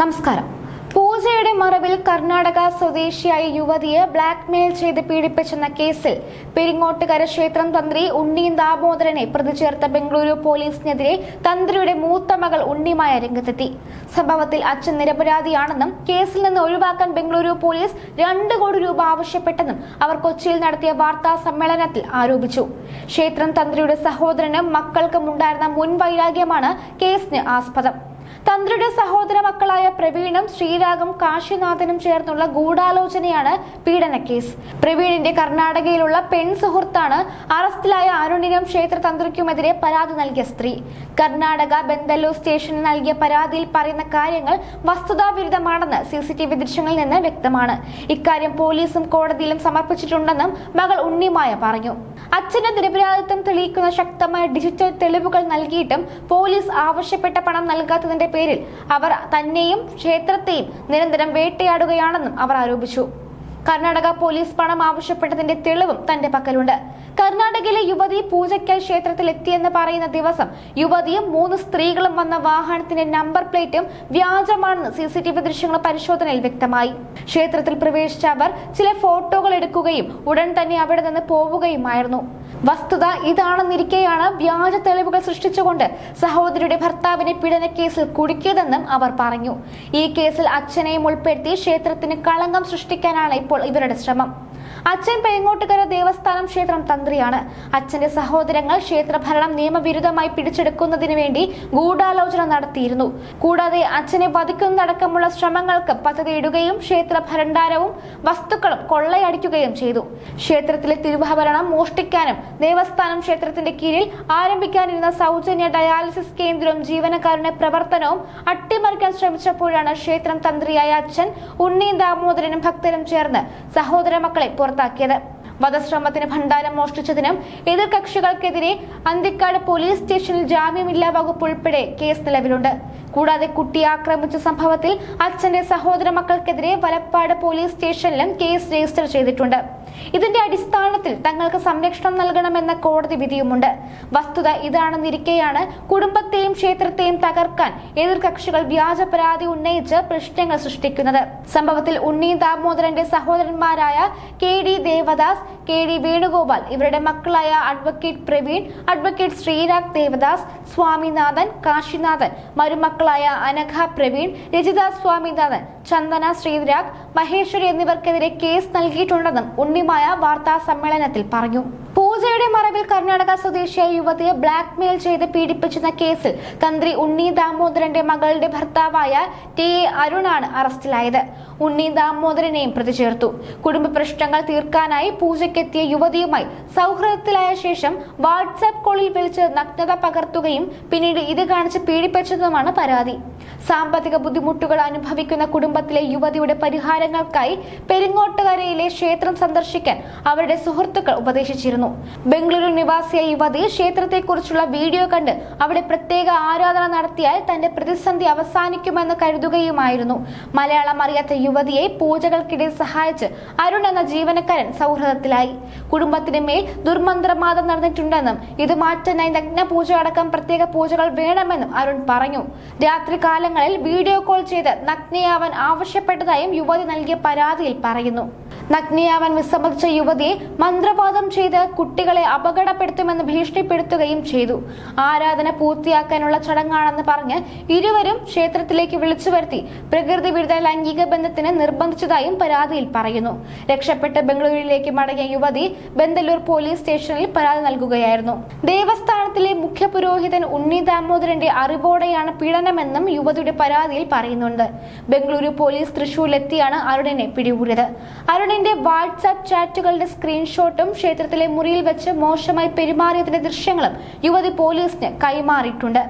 നമസ്കാരം. പൂജയുടെ മറവിൽ കർണാടക സ്വദേശിയായ യുവതിയെ ബ്ലാക്ക്മെയിൽ ചെയ്ത് പീഡിപ്പിച്ചെന്ന കേസിൽ പെരിങ്ങോട്ടുകര ക്ഷേത്രം തന്ത്രി ഉണ്ണി ദാമോദരനെ പ്രതി ചേർത്ത ബംഗളൂരു പോലീസിനെതിരെ തന്ത്രിയുടെ മൂത്ത മകൾ ഉണ്ണിമായ രംഗത്തെത്തി. സംഭവത്തിൽ അച്ഛൻ നിരപരാധിയാണെന്നും കേസിൽ നിന്ന് ഒഴിവാക്കാൻ ബംഗളൂരു പോലീസ് രണ്ട് കോടി രൂപ ആവശ്യപ്പെട്ടെന്നും അവർ കൊച്ചിയിൽ നടത്തിയ വാർത്താ സമ്മേളനത്തിൽ ആരോപിച്ചു. ക്ഷേത്രം തന്ത്രിയുടെ സഹോദരനും മക്കൾക്കും ഉണ്ടായിരുന്ന മുൻവൈരാഗ്യമാണ് കേസിന് ആസ്പദം. തന്ത്രിയുടെ സഹോദര മക്കളായ പ്രവീണും ശ്രീരാഗം കാശിനാഥനും ചേർന്നുള്ള ഗൂഢാലോചനയാണ് പീഡന കേസ്. പ്രവീണിന്റെ കർണാടകയിലുള്ള പെൺ സുഹൃത്താണ് അറസ്റ്റിലായ അരുണിനും ക്ഷേത്ര തന്ത്രിക്കുമെതിരെ പരാതി നൽകിയ സ്ത്രീ. കർണാടക ബെന്തല്ലൂർ സ്റ്റേഷനിൽ നൽകിയ പരാതിയിൽ പറയുന്ന കാര്യങ്ങൾ വസ്തുതാവിരുദ്ധമാണെന്ന് സി സി ടി വി ദൃശ്യങ്ങളിൽ നിന്ന് വ്യക്തമാണ്. ഇക്കാര്യം പോലീസും കോടതിയിലും സമർപ്പിച്ചിട്ടുണ്ടെന്നും മകൾ ഉണ്ണിമായ പറഞ്ഞു. അച്ഛന്റെ നിരപരാധിത്വം തെളിയിക്കുന്ന ശക്തമായ ഡിജിറ്റൽ തെളിവുകൾ നൽകിയിട്ടും പോലീസ് ആവശ്യപ്പെട്ട പണം നൽകാത്തതിന്റെ പേരിൽ അവർ തന്നെയും ക്ഷേത്രത്തെയും നിരന്തരം വേട്ടയാടുകയാണെന്നും അവർ ആരോപിച്ചു കർണാടക പോലീസ് പണം ആവശ്യപ്പെട്ടതിന്റെ തെളിവും തന്റെ പക്കലുണ്ട്. കർണാടകയിലെ യുവതി പൂജയ്ക്കായി ക്ഷേത്രത്തിൽ എത്തിയെന്ന് പറയുന്ന ദിവസം യുവതിയും മൂന്ന് സ്ത്രീകളും വന്ന വാഹനത്തിന്റെ നമ്പർ പ്ലേറ്റും വ്യാജമാണെന്ന് സി സി ടി വി ദൃശ്യങ്ങൾ പരിശോധനയിൽ വ്യക്തമായി. ക്ഷേത്രത്തിൽ പ്രവേശിച്ച അവർ ചില ഫോട്ടോകൾ എടുക്കുകയും ഉടൻ തന്നെ അവിടെ നിന്ന് പോവുകയുമായിരുന്നു. വസ്തുത ഇതാണെന്നിരിക്കെയാണ് വ്യാജ തെളിവുകൾ സൃഷ്ടിച്ചുകൊണ്ട് സഹോദരിയുടെ ഭർത്താവിനെ പീഡനക്കേസിൽ കേസിൽ കുടുക്കിയതെന്നും അവർ പറഞ്ഞു. ഈ കേസിൽ അച്ഛനെയും ഉൾപ്പെടുത്തി ക്ഷേത്രത്തിന് കളങ്കം സൃഷ്ടിക്കാനാണ് ഇപ്പോൾ ഇവരുടെ ശ്രമം. അച്ഛൻ പെരിങ്ങോട്ടുകര ദേവസ്ഥാനം ക്ഷേത്രം തന്ത്രിയാണ്. അച്ഛന്റെ സഹോദരങ്ങൾ ക്ഷേത്രഭരണം നിയമവിരുദ്ധമായി പിടിച്ചെടുക്കുന്നതിന് വേണ്ടി ഗൂഢാലോചന നടത്തിയിരുന്നു. കൂടാതെ അച്ഛനെ വധിക്കുന്നതടക്കമുള്ള ശ്രമങ്ങൾക്ക് പദ്ധതിയിടുകയും ക്ഷേത്ര ഭണ്ഡാരവും വസ്തുക്കളും കൊള്ളയടിക്കുകയും ചെയ്തു. ക്ഷേത്രത്തിലെ തിരുവാഭരണം മോഷ്ടിക്കാനും ദേവസ്ഥാനം ക്ഷേത്രത്തിന്റെ കീഴിൽ ആരംഭിക്കാനിരുന്ന സൗജന്യ ഡയാലിസിസ് കേന്ദ്രവും ജീവനക്കാരുടെ പ്രവർത്തനവും അട്ടിമറിക്കാൻ ശ്രമിച്ചപ്പോഴാണ് ക്ഷേത്രം തന്ത്രിയായ അച്ഛൻ ഉണ്ണി ദാമോദരനും ഭക്തരും ചേർന്ന് സഹോദര മക്കളെ പുറത്താക്കിയത്. വധശ്രമത്തിന് ഭണ്ഡാരം മോഷ്ടിച്ചതിനും എതിർകക്ഷികൾക്കെതിരെ അന്തിക്കാട് പോലീസ് സ്റ്റേഷനിൽ ജാമ്യമില്ലാ വകുപ്പ് ഉൾപ്പെടെ കേസ് നിലവിലുണ്ട്. കൂടാതെ കുട്ടി ആക്രമിച്ച സംഭവത്തിൽ അച്ഛന്റെ സഹോദര മക്കൾക്കെതിരെ വലപ്പാട് പോലീസ് സ്റ്റേഷനിലും കേസ് രജിസ്റ്റർ ചെയ്തിട്ടുണ്ട്. ഇതിന്റെ അടിസ്ഥാനത്തിൽ തങ്ങൾക്ക് സംരക്ഷണം നൽകണമെന്ന കോടതി വിധിയുമുണ്ട്. വസ്തുത ഇതാണെന്നിരിക്കെയാണ് കുടുംബത്തെയും ക്ഷേത്രത്തെയും തകർക്കാൻ എതിർകക്ഷികൾ വ്യാജ പരാതി ഉന്നയിച്ച് പ്രശ്നങ്ങൾ സൃഷ്ടിക്കുന്നത്. സംഭവത്തിൽ ഉണ്ണി ദാമോദരന്റെ സഹോദരന്മാരായ K D Devadas K D Venugopal ഇവരുടെ മക്കളായ അഡ്വക്കേറ്റ് പ്രവീൺ അഡ്വക്കേറ്റ് ശ്രീരാഗ് ദേവദാസ് സ്വാമിനാഥൻ കാശിനാഥൻ മരുമക്കളായ അനഘ പ്രവീൺ രജിത സ്വാമിനാഥൻ ചന്ദന ശ്രീരാഗ് മഹേശ്വരി എന്നിവർക്കെതിരെ കേസ് നൽകിയിട്ടുണ്ടെന്നും ഉണ്ണിമായ വാർത്താ സമ്മേളനത്തിൽ പറഞ്ഞു. പൂജയുടെ മറവിൽ കർണാടക സ്വദേശിയായ യുവതിയെ ബ്ലാക്ക്മെയിൽ ചെയ്ത് പീഡിപ്പിച്ചെന്ന കേസിൽ തന്ത്രി ഉണ്ണി ദാമോദരന്റെ മകളുടെ ഭർത്താവായ ടി എ അരുണാണ് അറസ്റ്റിലായത്. ഉണ്ണി ദാമോദരനെയും പ്രതി ചേർത്തു. കുടുംബ പ്രശ്നങ്ങൾ തീർക്കാനായി പൂജയ്ക്കെത്തിയ യുവതിയുമായി സൗഹൃദത്തിലായ ശേഷം വാട്സാപ്പ് കോളിൽ വിളിച്ച് നഗ്നത പകർത്തുകയും പിന്നീട് ഇത് കാണിച്ച് പീഡിപ്പിച്ചതുമാണ് പരാതി. സാമ്പത്തിക ബുദ്ധിമുട്ടുകൾ അനുഭവിക്കുന്ന കുടുംബത്തിലെ യുവതിയുടെ പരിഹാരങ്ങൾക്കായി പെരിങ്ങോട്ടുകരയിലെ ക്ഷേത്രം സന്ദർശിക്കാൻ അവരുടെ സുഹൃത്തുക്കൾ ഉപദേശിച്ചിരുന്നു. ബംഗളൂരു നിവാസിയായ യുവതി ക്ഷേത്രത്തെക്കുറിച്ചുള്ള വീഡിയോ കണ്ട് അവിടെ പ്രത്യേക ആരാധന നടത്തിയാൽ തന്റെ പ്രതിസന്ധി അവസാനിക്കുമെന്ന് കരുതുകയുമായിരുന്നു. മലയാളം അറിയാത്ത യുവതിയെ പൂജകൾക്കിടെ സഹായിച്ച് അരുൺ എന്ന ജീവനക്കാരൻ സൗഹൃദത്തിലായി. കുടുംബത്തിന് മേൽ ദുർമന്ത്രവാദം നടന്നിട്ടുണ്ടെന്നും ഇത് മാറ്റാനായി നഗ്ന പൂജ അടക്കം പ്രത്യേക പൂജകൾ വേണമെന്നും അരുൺ പറഞ്ഞു. രാത്രി കാലങ്ങളിൽ വീഡിയോ കോൾ ചെയ്ത് നഗ്നയാവാൻ ആവശ്യപ്പെട്ടതായും യുവതി നൽകിയ പരാതിയിൽ പറയുന്നു. നഗ്നയാവാൻ വിസമ്മതിച്ച യുവതിയെ മന്ത്രവാദം ചെയ്ത് കുട്ടികളെ അപകടപ്പെടുത്തുമെന്ന് ഭീഷണിപ്പെടുത്തുകയും ചെയ്തു. ആരാധന പൂർത്തിയാക്കാനുള്ള ചടങ്ങാണെന്ന് പറഞ്ഞ് ഇരുവരും ക്ഷേത്രത്തിലേക്ക് വിളിച്ചു വരുത്തി. പ്രകൃതി വിരുദ്ധ ലൈംഗിക ബന്ധത്തിന് നിർബന്ധിച്ചതായും പരാതിയിൽ പറയുന്നു. രക്ഷപ്പെട്ട് ബംഗളൂരുവിലേക്ക് മടങ്ങിയ യുവതി ബന്ദലൂർ പോലീസ് സ്റ്റേഷനിൽ പരാതി നൽകുകയായിരുന്നു. ദേവസ്ഥാനത്തിലെ മുഖ്യ പുരോഹിതൻ ഉണ്ണി ദാമോദരന്റെ അറിവോടെയാണ് പീഡനമെന്നും യുവതിയുടെ പരാതിയിൽ പറയുന്നുണ്ട്. ബംഗളൂരു പോലീസ് തൃശൂരിലെത്തിയാണ് അരുണിനെ പിടികൂടിയത്. അരുണിന്റെ വാട്സാപ്പ് ചാറ്റുകളുടെ സ്ക്രീൻഷോട്ടും ക്ഷേത്രത്തിലെ മുറിയിൽ വെച്ച് മോശമായി പെരുമാറിയതിന്റെ ദൃശ്യങ്ങളും യുവതി പോലീസിന് കൈമാറിയിട്ടുണ്ട്.